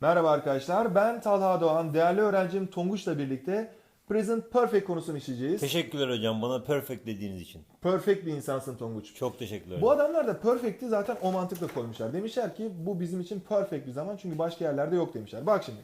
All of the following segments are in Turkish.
Merhaba arkadaşlar, ben Talha Doğan. Değerli öğrencim Tonguç'la birlikte Present Perfect konusunu işleyeceğiz. Teşekkürler hocam bana perfect dediğiniz için. Perfect bir insansın Tonguç. Çok teşekkürler. Bu adamlar da perfect'i zaten o mantıkla koymuşlar. Demişler ki bu bizim için perfect bir zaman çünkü başka yerlerde yok demişler. Bak şimdi.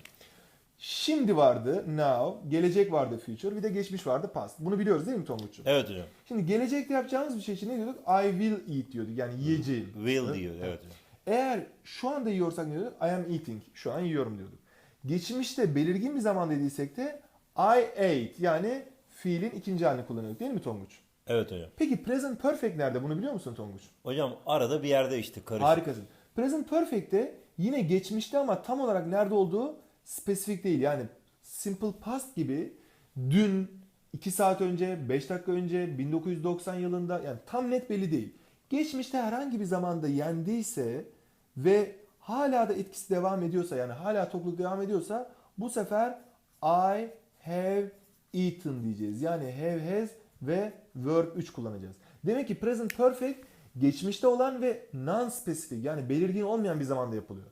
Şimdi vardı now, gelecek vardı future, bir de geçmiş vardı past. Bunu biliyoruz değil mi Tonguç'um? Evet hocam. Şimdi gelecekte yapacağımız bir şey için ne diyorduk? I will eat diyorduk. Yani yiyeceğim. Will diyor. Evet hocam. Eğer şu anda yiyorsak ne diyorduk? I am eating. Şu an yiyorum diyorduk. Geçmişte belirgin bir zaman dediysek de I ate. Yani fiilin ikinci halini kullanıyorduk değil mi Tonguç? Evet hocam. Peki present perfect nerede? Bunu biliyor musun Tonguç? Hocam arada bir yerde işte karışık. Harikasın. Present perfect'te yine geçmişte ama tam olarak nerede olduğu spesifik değil. Yani simple past gibi dün, 2 saat önce, 5 dakika önce, 1990 yılında yani tam net belli değil. Geçmişte herhangi bir zamanda yendiyse ve hala da etkisi devam ediyorsa yani hala tokluk devam ediyorsa bu sefer I have eaten diyeceğiz. Yani have has ve verb 3 kullanacağız. Demek ki present perfect geçmişte olan ve non-specific yani belirgin olmayan bir zamanda yapılıyor.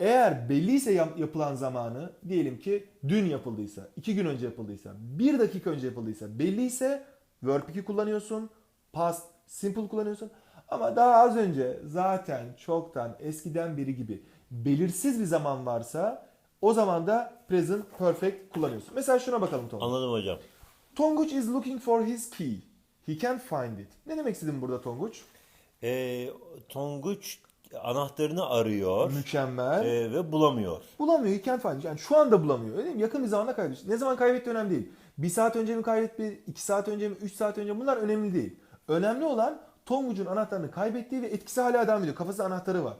Eğer belliyse yap- yapılan zamanı diyelim ki dün yapıldıysa, iki gün önce yapıldıysa, bir dakika önce yapıldıysa belliyse verb 2 kullanıyorsun, past simple kullanıyorsun. Ama daha az önce zaten çoktan eskiden biri gibi belirsiz bir zaman varsa o zaman da present perfect kullanıyorsun. Mesela şuna bakalım Tom. Anladım hocam. Tonguç is looking for his key. He can't find it. Ne demek istedim burada Tonguç? Ee, Tonguç anahtarını arıyor Mükemmel. ee, ve bulamıyor. Bulamıyor. He can't find it. Yani şu anda bulamıyor. Öyle mi? Yakın bir zamanda kaybetmiş. Ne zaman kaybetti önemli değil. Bir saat önce mi kaybetti, iki saat önce mi, üç saat önce mi bunlar önemli değil. Önemli olan Tonguç'un anahtarını kaybettiği ve etkisi hala devam ediyor. Kafasında anahtarı var.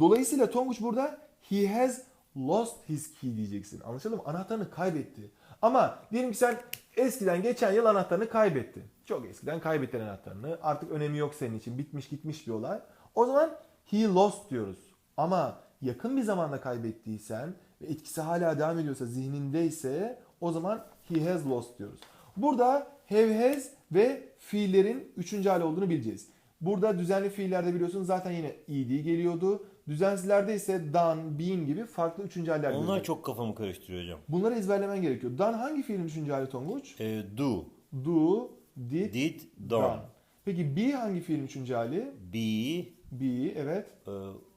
Dolayısıyla Tonguç burada he has lost his key diyeceksin. Anlaşıldı mı? Anahtarını kaybetti. Ama diyelim ki sen eskiden geçen yıl anahtarını kaybettin. Çok eskiden kaybettin anahtarını. Artık önemi yok senin için. Bitmiş gitmiş bir olay. O zaman he lost diyoruz. Ama yakın bir zamanda kaybettiysen ve etkisi hala devam ediyorsa zihnindeyse o zaman he has lost diyoruz. Burada have has ve fiillerin üçüncü hali olduğunu bileceğiz. Burada düzenli fiillerde biliyorsun zaten yine ed geliyordu. Düzensizlerde ise done, been gibi farklı üçüncü haller Onlar görüyoruz. çok kafamı karıştırıyor hocam. Bunları ezberlemen gerekiyor. Done hangi fiilin üçüncü hali Tonguç? Ee, do, Do, did, did, done. Peki be hangi fiilin üçüncü hali? Be, Be, evet. e,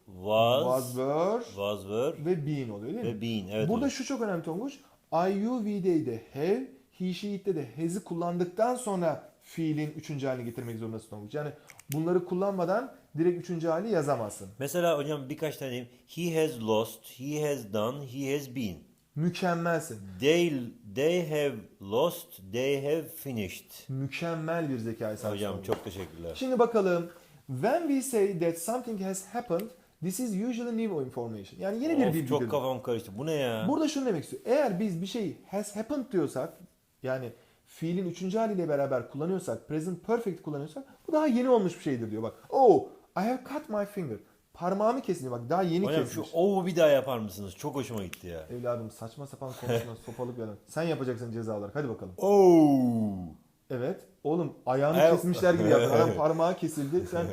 was, Was, were was, were ve been oluyor değil mi? ve been. Evet Burada hocam. şu çok önemli Tonguç. I, you, we'de de have, he, she, it'te de has'i kullandıktan sonra fiilin üçüncü halini getirmek zorundasın Tonguç. Yani bunları kullanmadan direkt üçüncü hali yazamazsın. Mesela hocam birkaç tane. He has lost, he has done, he has been. Mükemmelsin. They, they have lost, they have finished. Mükemmel bir zekaya sahip. Hocam çok teşekkürler. Şimdi bakalım. When we say that something has happened, this is usually new information. Yani yeni bir Of, bilgi. çok kafam karıştı. Bu ne ya? Burada şunu demek istiyor. Eğer biz bir şey has happened diyorsak, yani fiilin üçüncü haliyle beraber kullanıyorsak, present perfect kullanıyorsak, bu daha yeni olmuş bir şeydir diyor. Bak, oh, I have cut my finger. Parmağımı kesin. Bak daha yeni Hocam kesmiş. şu ovu bir daha yapar mısınız? Çok hoşuma gitti ya. Evladım saçma sapan konuşma, sopalık bir adam. Sen yapacaksın ceza olarak. Hadi bakalım. Oo. Evet. Oğlum ayağını Ay- kesmişler gibi yaptın. Adam parmağı kesildi. Sen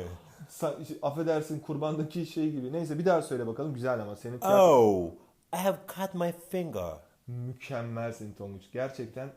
affedersin kurbandaki şey gibi. Neyse bir daha söyle bakalım. Güzel ama senin Oh. I have cut my finger. mükemmelsin Tonguç. Gerçekten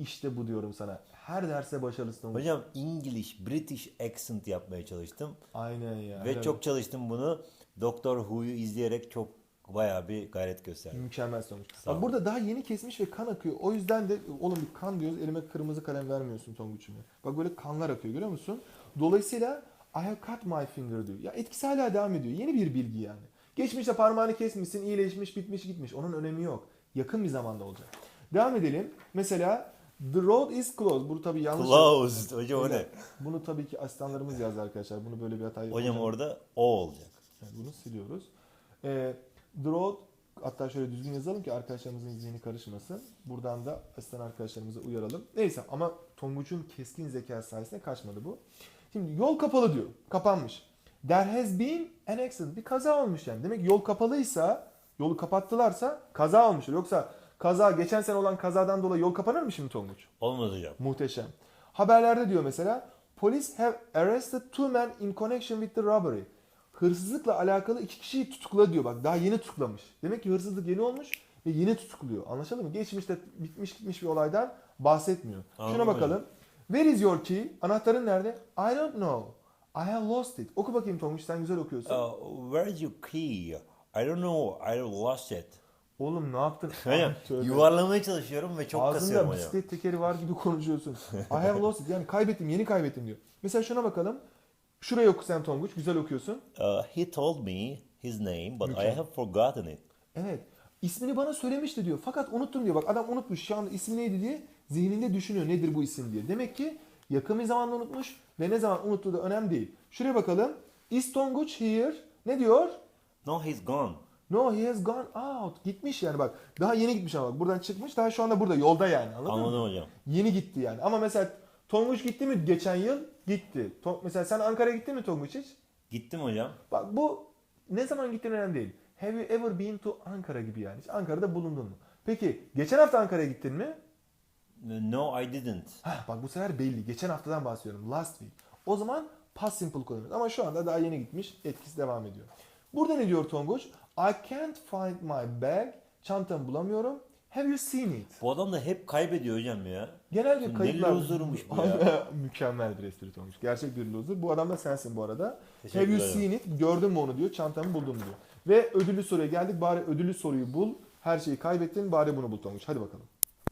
işte bu diyorum sana. Her derse başarılısın Tonguç. Hocam English, British accent yapmaya çalıştım. Aynen ya. Ve helal çok çalıştım bunu. Doktor Who'yu izleyerek çok bayağı bir gayret gösterdim. Mükemmel sonuç. Bak burada daha yeni kesmiş ve kan akıyor. O yüzden de oğlum bir kan diyoruz elime kırmızı kalem vermiyorsun Tonguç'um. Bak böyle kanlar akıyor görüyor musun? Dolayısıyla I have cut my finger diyor. Ya etkisi hala devam ediyor. Yeni bir bilgi yani. Geçmişte parmağını kesmişsin, iyileşmiş, bitmiş, gitmiş. Onun önemi yok. Yakın bir zamanda olacak. Devam edelim. Mesela the road is closed. Bu tabii yanlış. Closed. Hocam o ne? Bunu tabii ki asistanlarımız yazdı arkadaşlar. Bunu böyle bir hata Hocam orada o olacak. yani bunu siliyoruz. Ee, the road hatta şöyle düzgün yazalım ki arkadaşlarımızın zihni karışmasın. Buradan da asistan arkadaşlarımızı uyaralım. Neyse ama Tonguç'un keskin zeka sayesinde kaçmadı bu. Şimdi yol kapalı diyor. Kapanmış. There has been an accident. Bir kaza olmuş yani. Demek yol kapalıysa, yolu kapattılarsa kaza olmuştur. Yoksa kaza geçen sene olan kazadan dolayı yol kapanır mı şimdi Tonguç? Olmaz hocam. Muhteşem. Haberlerde diyor mesela Police have arrested two men in connection with the robbery. hırsızlıkla alakalı iki kişiyi tutukla diyor. Bak daha yeni tutuklamış. Demek ki hırsızlık yeni olmuş ve yeni tutukluyor. Anlaşıldı mı? Geçmişte bitmiş gitmiş bir olaydan bahsetmiyor. Şuna Anladım. bakalım. Where is your key? Anahtarın nerede? I don't know. I have lost it. Oku bakayım Tonguç sen güzel okuyorsun. Uh, where is your key? I don't know. I lost it. Oğlum ne yaptın? Tövbe. yuvarlamaya çalışıyorum ve çok Ağzında kasıyorum hocam. bisiklet tekeri var gibi konuşuyorsun. I have lost it. Yani kaybettim, yeni kaybettim diyor. Mesela şuna bakalım. Şurayı oku sen Tonguç. Güzel okuyorsun. Uh, he told me his name but I Mükemmel. have forgotten it. Evet. İsmini bana söylemişti diyor. Fakat unuttum diyor. Bak adam unutmuş. Şu anda ismi neydi diye zihninde düşünüyor. Nedir bu isim diye. Demek ki yakın bir zamanda unutmuş ve ne zaman unuttuğu da önemli değil. Şuraya bakalım. Is Tonguç here? Ne diyor? No, he's gone. No he has gone out. Gitmiş yani bak. Daha yeni gitmiş ama bak. Buradan çıkmış. Daha şu anda burada. Yolda yani. Anladın mı? Anladım hocam. Yeni gitti yani. Ama mesela Tonguç gitti mi geçen yıl? Gitti. To- mesela sen Ankara'ya gittin mi Tonguç hiç? Gittim hocam. Bak bu ne zaman gittiğin önemli değil. Have you ever been to Ankara gibi yani. Hiç Ankara'da bulundun mu? Peki geçen hafta Ankara'ya gittin mi? No, I didn't. Hah, bak bu sefer belli. Geçen haftadan bahsediyorum. Last week. O zaman past simple kullanıyoruz. Ama şu anda daha yeni gitmiş. Etkisi devam ediyor. Burada ne diyor Tonguç? I can't find my bag. Çantamı bulamıyorum. Have you seen it? Bu adam da hep kaybediyor hocam ya. Genel bir Ne loser'mış bu ya. Mükemmel bir espri olmuş. Gerçek bir loser. Bu adam da sensin bu arada. Have you seen it? Gördün mü onu diyor. Çantamı buldum diyor. Ve ödüllü soruya geldik. Bari ödüllü soruyu bul. Her şeyi kaybettin. Bari bunu bul Tonguç. Hadi bakalım.